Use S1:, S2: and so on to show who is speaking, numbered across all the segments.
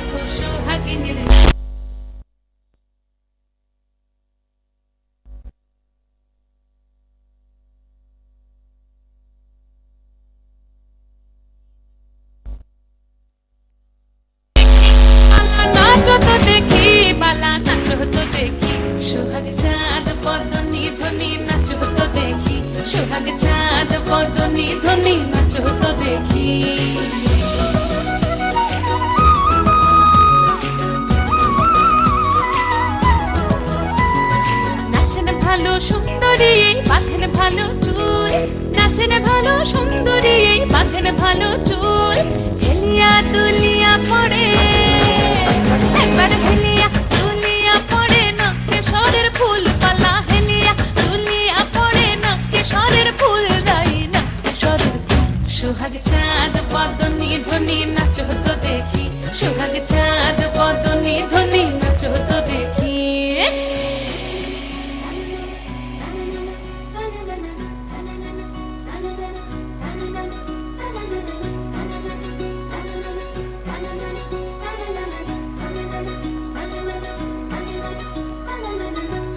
S1: দেখো দেখি সোহাগ চাঁদ পদনি ধ্বনি নাচো ভালো চুল। নাচেন ভালো সুন্দরী বাঁধেন ভালো চুল। হেলিয়া দুলিয়া পড়ে, একবার হেলিয়া দুলিয়া পড়ে নকে সরের ফুল পালা হেলিয়া দুলিয়া পড়ে নকে সরের ফুল দাই নকে সরের ফুল। সোহাগ চাঁদ পদনি ধ্বনি নাচো তো দেখি। সোহাগ চাঁদ পদনি ধ্বনি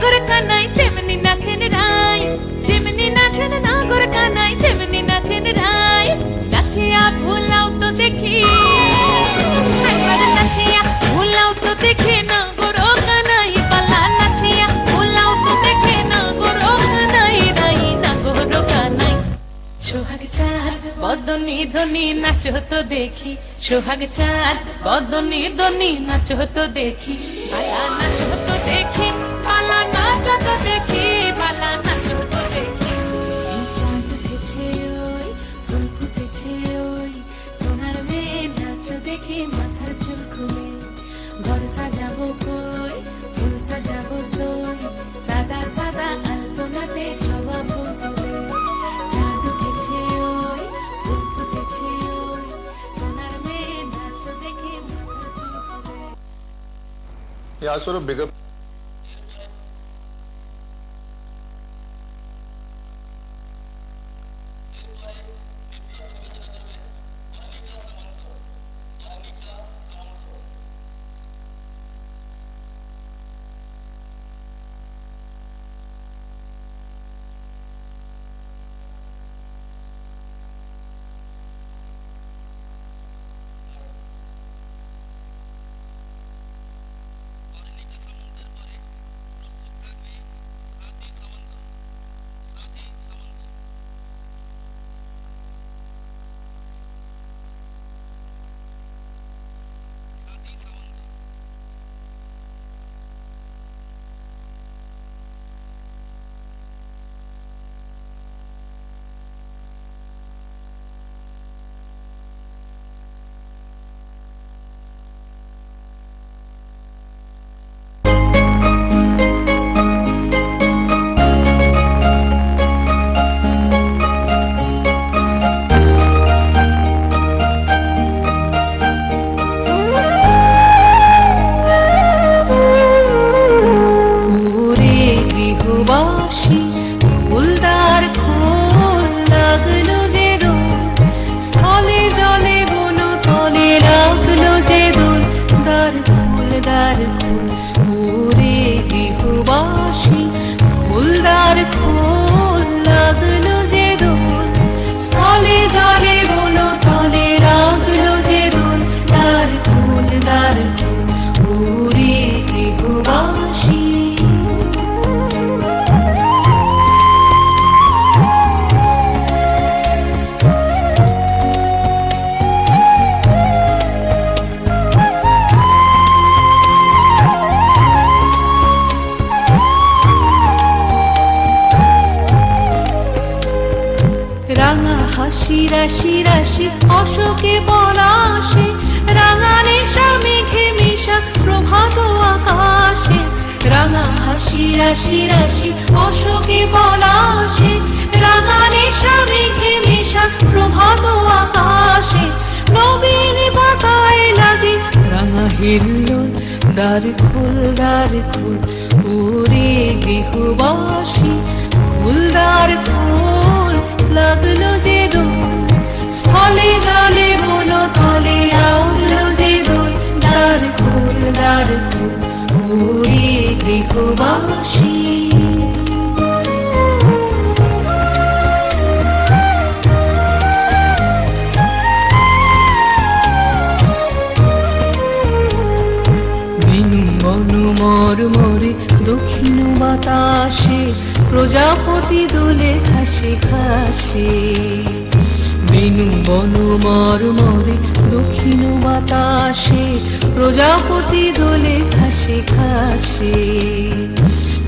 S1: নাগর কানাই তেমনি নাচেন রাই যেমনি নাচেন নাগর কানাই তেমনি নাচেন রাই নাচিয়া ভোলাও তো দেখি একবার নাচিয়া ভোলাও তো দেখি চাঁদ, বদনি ধনি, নাচো তো দেখি। সোহাগ চাঁদ, বদনি ধনি, নাচো তো দেখি। নাচো
S2: Yeah, sort of bigger.
S3: রাশি রাশি, অশোকে বনাশে রাঙানে মেঘে মিশা, প্রভাত আকাশে। রাঙা হাসি রাশি রাশি, অশোকে
S2: বনাশে রাঙানে মেঘে মিশা, প্রভাত আকাশে। নবীন পাতায় লাগে রাঙা হিল্লোল দার ফুল দার ফুল পুরে গৃহবাসী। ফুলদার ফুল লাগল যে দু জলে বলো তলে আউলো যে দোল দ্বার খোল দ্বার বাতাসে প্রজাপতি দোলে খাসে খাসে বিনু বনু মর দক্ষিণ বাতাসে, প্রজাপতি দোলে খাসে খাসে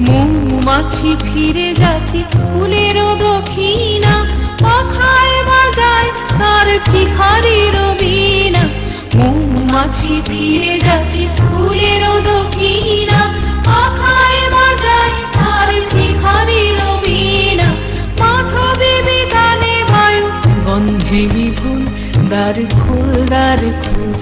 S2: মৌমাছি ফিরে যাচ্ছে ফুলেরও দক্ষিণা, পাখায় বাজায় তার ভিখারির বীণা। মৌমাছি ফিরে যাচ্ছে ফুলেরও দক্ষিণা, পাখায় বিপুল দ্বার খোল দ্বার খোল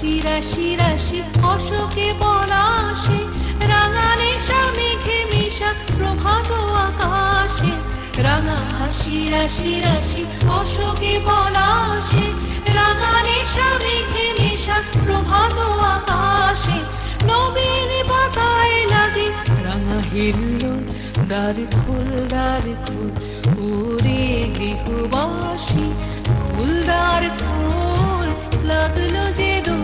S2: হাসি রাশি রাশি অশোকে পলাশে, রাঙালে মেঘে মিশা প্রভাত আকাশে। রাঙা হাসি রাশি রাশি অশোকে পলাশে, রাঙালে মেঘে মিশা প্রভাত আকাশে। নবীন পাতায় লাগে রাঙা হিল্লোল দ্বার খোল দ্বার খোল ওরে গৃহবাসী। ফুলদার খোল লাগল যে দোল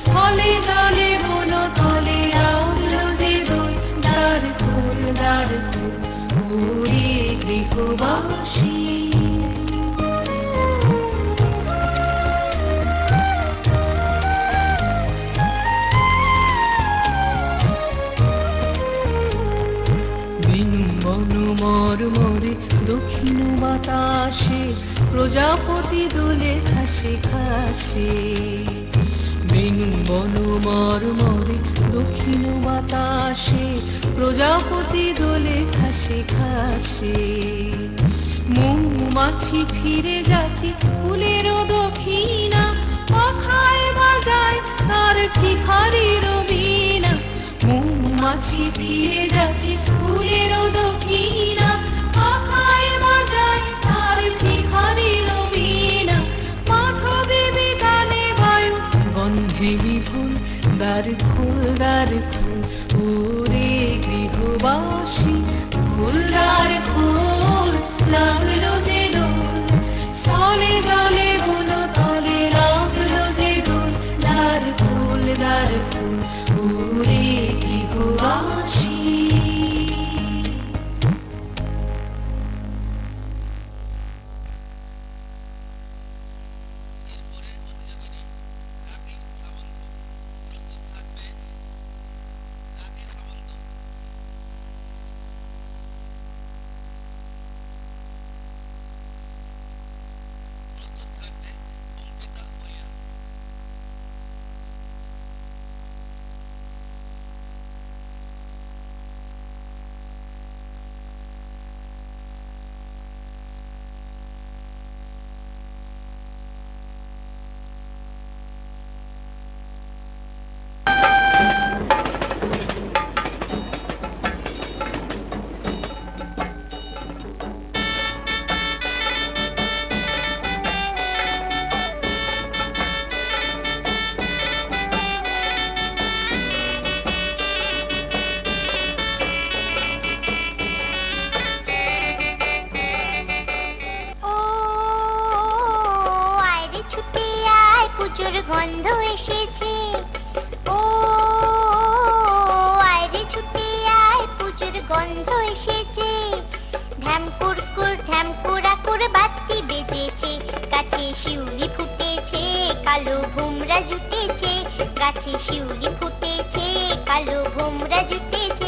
S2: স্থলে জলে বন তলে লাগল যে দোল দ্বার খোল দ্বার খোল ওরে গৃহবাসী। বনু মর মরে দক্ষিণ বাতাসে প্রজাপতি দোলে খাসে খাসে। বেনু বনু মর মরে দক্ষিণ বাতাসে প্রজাপতি দোলে খাসে। খাসে মৌমাছি ফিরে যাচ্ছে ফুলেরও দক্ষিণা, পাখায় বাজায় তার ভিখারির বীণা। মৌমাছি ফিরে যাচ্ছে
S4: ফুটেছে কালো ভুমরা জুটেছে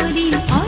S2: ஆரின்